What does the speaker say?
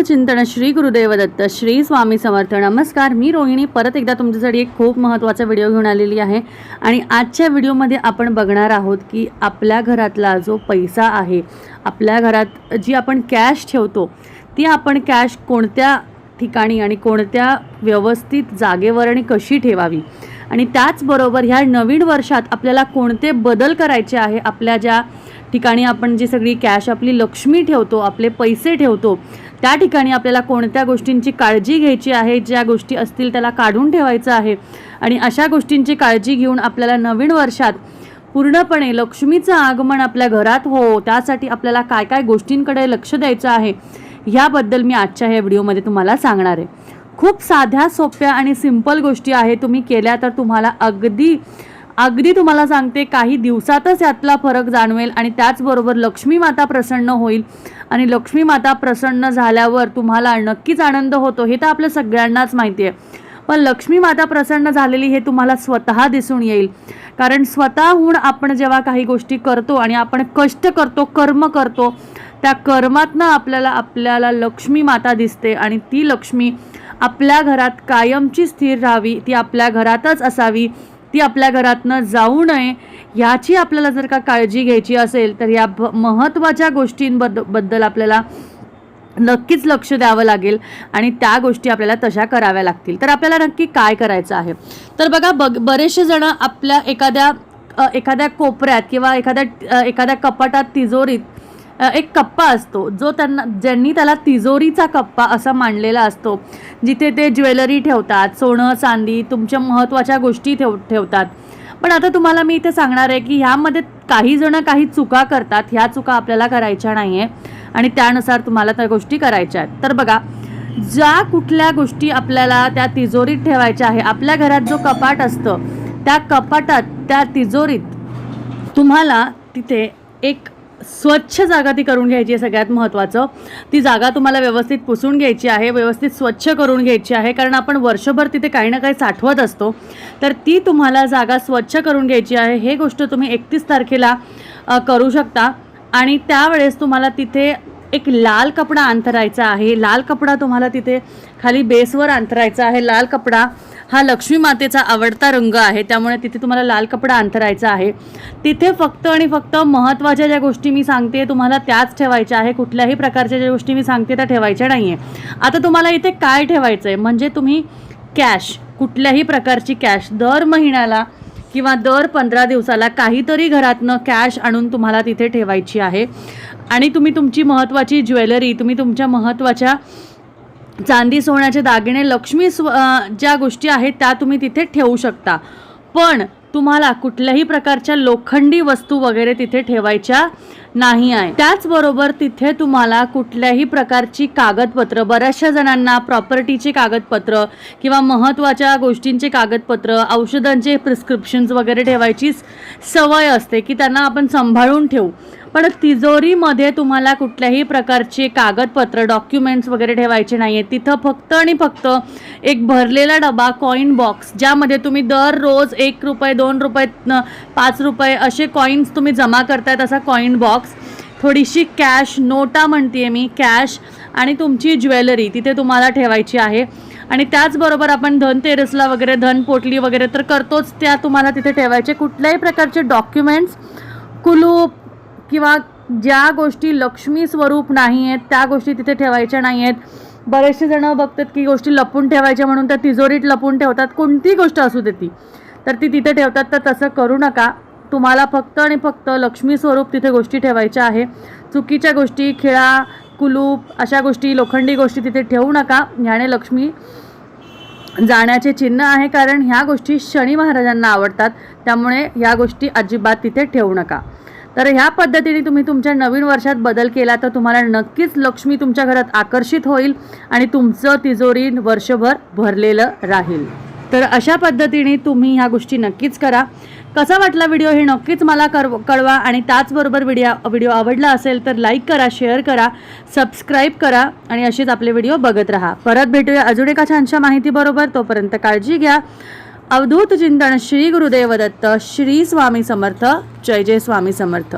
चिंतन श्री गुरुदेव दत्त श्री स्वामी समर्थ. नमस्कार मी रोहिणी. परत एकदा तुमच्यासाठी एक खूप महत्त्वाचा व्हिडिओ घेऊन आलेली आहे. आणि आजच्या व्हिडिओमध्ये आपण बघणार आहोत की आपल्या घरातला जो पैसा आहे आपल्या घरात जी आपण कॅश ठेवतो ती आपण कॅश कोणत्या ठिकाणी आणि कोणत्या व्यवस्थित जागेवर आणि कशी ठेवावी? आणि त्याचबरोबर ह्या नवीन वर्षात आपल्याला कोणते बदल करायचे आहे आपल्या ज्या ठिकाणी आपण जी सगळी कॅश आपली लक्ष्मी ठेवतो आपले पैसे ठेवतो त्या ठिकाणी आपल्याला कोणत्या गोष्टींची काळजी घ्यायची आहे ज्या गोष्टी असतील त्याला काढून ठेवायचं आहे. आणि अशा गोष्टींची काळजी घेऊन आपल्याला नवीन वर्षात पूर्णपणे लक्ष्मीचं आगमन आपल्या घरात हो त्यासाठी आपल्याला काय काय गोष्टींकडे लक्ष द्यायचं आहे ह्याबद्दल मी आजच्या ह्या व्हिडिओमध्ये तुम्हाला सांगणार आहे. खूप साध्या सोप्या आणि सिंपल गोष्टी आहे तुम्ही केल्या तर तुम्हाला अगदी अगदी तुम्हाला सांगते काही दिवसातच यातला फरक जाणवेल आणि त्याचबरोबर लक्ष्मी माता प्रसन्न होईल. आणि लक्ष्मी माता प्रसन्न झाल्यावर तुम्हाला नक्कीच आनंद होतो हे तर आपल्या सगळ्यांनाच माहिती आहे. पण लक्ष्मी माता प्रसन्न झालेली हे तुम्हाला स्वतः दिसून येईल. कारण स्वतःहून आपण जेव्हा काही गोष्टी करतो आणि आपण कष्ट करतो कर्म करतो त्या कर्मातनं आपल्याला आपल्याला लक्ष्मी माता दिसते आणि ती लक्ष्मी आपल्या घरात कायमची स्थिर राहावी ती आपल्या घरातच असावी. ती आपल्या घरातनं जाऊ नये याची आपल्याला जर का काळजी घ्यायची असेल तर या भ- महत्त्वाच्या गोष्टींबद्दबद्दल आपल्याला नक्कीच लक्ष द्यावं लागेल आणि त्या गोष्टी आपल्याला तशा कराव्या लागतील. तर आपल्याला नक्की काय करायचं आहे? तर बघा बग बरेचसे जण आपल्या एखाद्या एखाद्या कोपऱ्यात किंवा एखाद्या एखाद्या कपाटात तिजोरीत एक कप्पा असतो जो त्यांना ज्यांनी त्याला तिजोरीचा कप्पा असा मांडलेला असतो जिथे ते ज्वेलरी ठेवतात सोनं चांदी तुमच्या महत्त्वाच्या गोष्टी ठेव ठेवतात. पण आता तुम्हाला मी इथे सांगणार आहे की ह्यामध्ये काही जण काही चुका करतात ह्या चुका आपल्याला करायच्या नाही आहे आणि त्यानुसार तुम्हाला त्या गोष्टी करायच्या आहेत. तर बघा ज्या कुठल्या गोष्टी आपल्याला त्या तिजोरीत ठेवायच्या आहे आपल्या घरात जो कपाट असतं त्या कपाटात त्या तिजोरीत तुम्हाला तिथे एक स्वच्छ जागा ती करून घ्यायची आहे सगळ्यात महत्त्वाचं ती जागा तुम्हाला व्यवस्थित पुसून घ्यायची आहे व्यवस्थित स्वच्छ करून घ्यायची आहे कारण आपण वर्षभर तिथे काही ना काही साठवत असतो. तर ती तुम्हाला जागा स्वच्छ करून घ्यायची आहे हे गोष्ट तुम्ही एकतीस तारखेला करू शकता. आणि त्यावेळेस तुम्हाला तिथे एक लाल कपडा अंतरायचा आहे. लाल कपडा तुम्हाला तिथे खाली बेसवर अंतरायचा आहे. लाल कपडा हा लक्ष्मी मातेचा आवडता रंग आहे. त्यामुळे तिथे तुम्हाला लाल कपडा अंतरायचा आहे. तिथे फक्त आणि फक्त महत्त्वाच्या ज्या गोष्टी मी सांगते तुम्हाला त्याच ठेवायच्या आहे. कुठल्याही प्रकारच्या ज्या गोष्टी मी सांगते त्या ठेवायच्या नाही आहे आता तुम्हाला इथे काय ठेवायचं आहे म्हणजे तुम्ही कॅश कुठल्याही प्रकारची कॅश दर महिन्याला किंवा दर पंधरा दिवसाला काहीतरी घरातनं कॅश आणून तुम्हाला तिथे ठेवायची आहे. आणि तुम्ही तुमची महत्त्वाची ज्वेलरी तुम्ही तुमच्या महत्त्वाच्या चांदी सोन्याचे दागिने लक्ष्मी स्व ज्या गोष्टी आहेत त्या तुम्ही तिथे ठेवू शकता. पण तुम्हाला कुठल्याही प्रकारच्या लोखंडी वस्तू वगैरे तिथे ठेवायच्या नाही आहे. त्याचबरोबर तिथे तुम्हाला कुठल्याही प्रकारची कागदपत्र बऱ्याचशा जणांना प्रॉपर्टीचे कागदपत्र किंवा महत्त्वाच्या गोष्टींचे कागदपत्र औषधांचे प्रिस्क्रिप्शन्स वगैरे ठेवायची सवय असते की त्यांना आपण सांभाळून ठेवू. पण तिजोरीमध्ये तुम्हाला कुठल्याही प्रकारचे कागदपत्र डॉक्युमेंट्स वगैरे ठेवायचे नाही आहेत तिथं फक्त आणि फक्त एक भरलेला डबा कॉईन बॉक्स ज्यामध्ये तुम्ही दररोज एक रुपये दोन रुपये पाच रुपये असे कॉईन्स तुम्ही जमा करतायत असा कॉईन बॉक्स थोडीशी कॅश नोटा म्हणते मी कॅश आणि तुमची ज्वेलरी तिथे तुम्हाला ठेवायची आहे. आणि त्याचबरोबर आपण धनतेरसला वगैरे धन पोटली वगैरे तर करतोच त्या तुम्हाला तिथे ठेवायचे. कुठल्याही प्रकारचे डॉक्युमेंट्स कुलूप किंवा ज्या गोष्टी लक्ष्मी स्वरूप नाही आहेत त्या गोष्टी तिथे ठेवायच्या नाही आहेत. बरेचसे जणं बघतात की गोष्टी लपून ठेवायच्या म्हणून त्या तिजोरीत लपून ठेवतात. कोणतीही गोष्ट असू दे ती तर ती तिथे ठेवतात. तर तसं करू नका. तुम्हाला फक्त आणि फक्त लक्ष्मी स्वरूप तिथे गोष्टी ठेवायच्या आहे. चुकीच्या गोष्टी खिळा कुलूप अशा गोष्टी लोखंडी गोष्टी तिथे ठेवू नका. ह्याने लक्ष्मी जाण्याचे चिन्ह आहे. कारण ह्या गोष्टी शनी महाराजांना आवडतात. त्यामुळे ह्या गोष्टी अजिबात तिथे ठेवू नका. तर ह्या पद्धतीने तुम्ही तुमच्या नवीन वर्षात बदल केला तर तुम्हाला नक्कीच लक्ष्मी तुमच्या घरात आकर्षित होईल आणि तुमचं तिजोरी वर्षभर भरलेलं राहील. तर अशा पद्धतीने तुम्ही ह्या गोष्टी नक्कीच करा. कसा वाटला व्हिडिओ हे नक्कीच मला कर कळवा आणि त्याचबरोबर व्हिडिओ व्हिडिओ आवडला असेल तर लाईक करा शेअर करा सबस्क्राईब करा आणि असेच आपले व्हिडिओ बघत राहा. परत भेटूया अजून एका छानशा माहितीबरोबर. तोपर्यंत काळजी घ्या. अवधूत चिंतन श्री गुरुदेव दत्त श्री स्वामी समर्थ जय जय स्वामी समर्थ